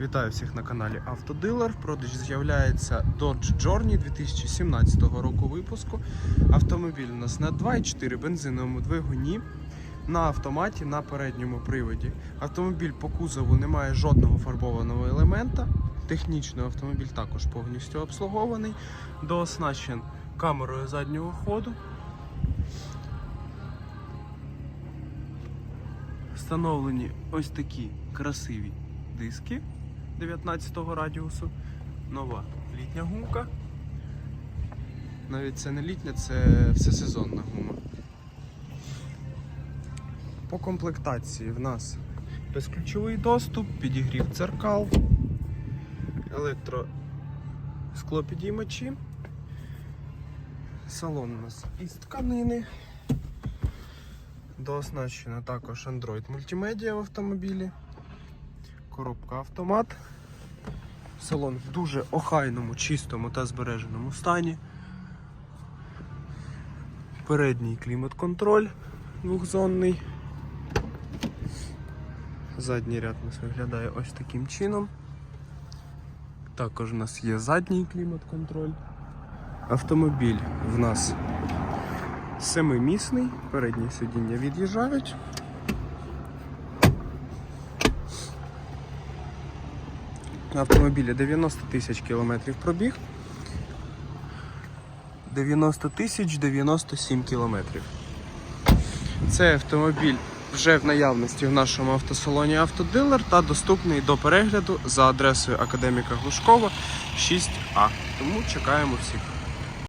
Вітаю всіх на каналі Автодилер. В продажі з'являється Dodge Journey 2017 року випуску. Автомобіль у нас на 2,4 бензиновому двигуні на автоматі на передньому приводі. Автомобіль по кузову не має жодного фарбованого елемента. Технічно автомобіль також повністю обслугований, дооснащен камерою заднього ходу. Встановлені ось такі красиві диски 19 радіусу, нова літня гумка. Навіть це не літня, це всесезонна гума. По комплектації в нас безключовий доступ, підігрів дзеркал, електро склопідіймачі. Салон у нас із тканини. Дооснащена також Android мультимедіа в автомобілі. Коробка автомат. Салон в дуже охайному, чистому та збереженому стані. Передній клімат-контроль двохзонний. Задній ряд у нас виглядає ось таким чином. Також у нас є задній клімат-контроль. Автомобіль в нас семимісний, передні сидіння від'їжджають. На автомобілі 90 тисяч кілометрів пробіг. 90 тисяч 97 кілометрів. Цей автомобіль вже в наявності в нашому автосалоні Автодилер та доступний до перегляду за адресою Академіка Глушкова 6А. Тому чекаємо всіх.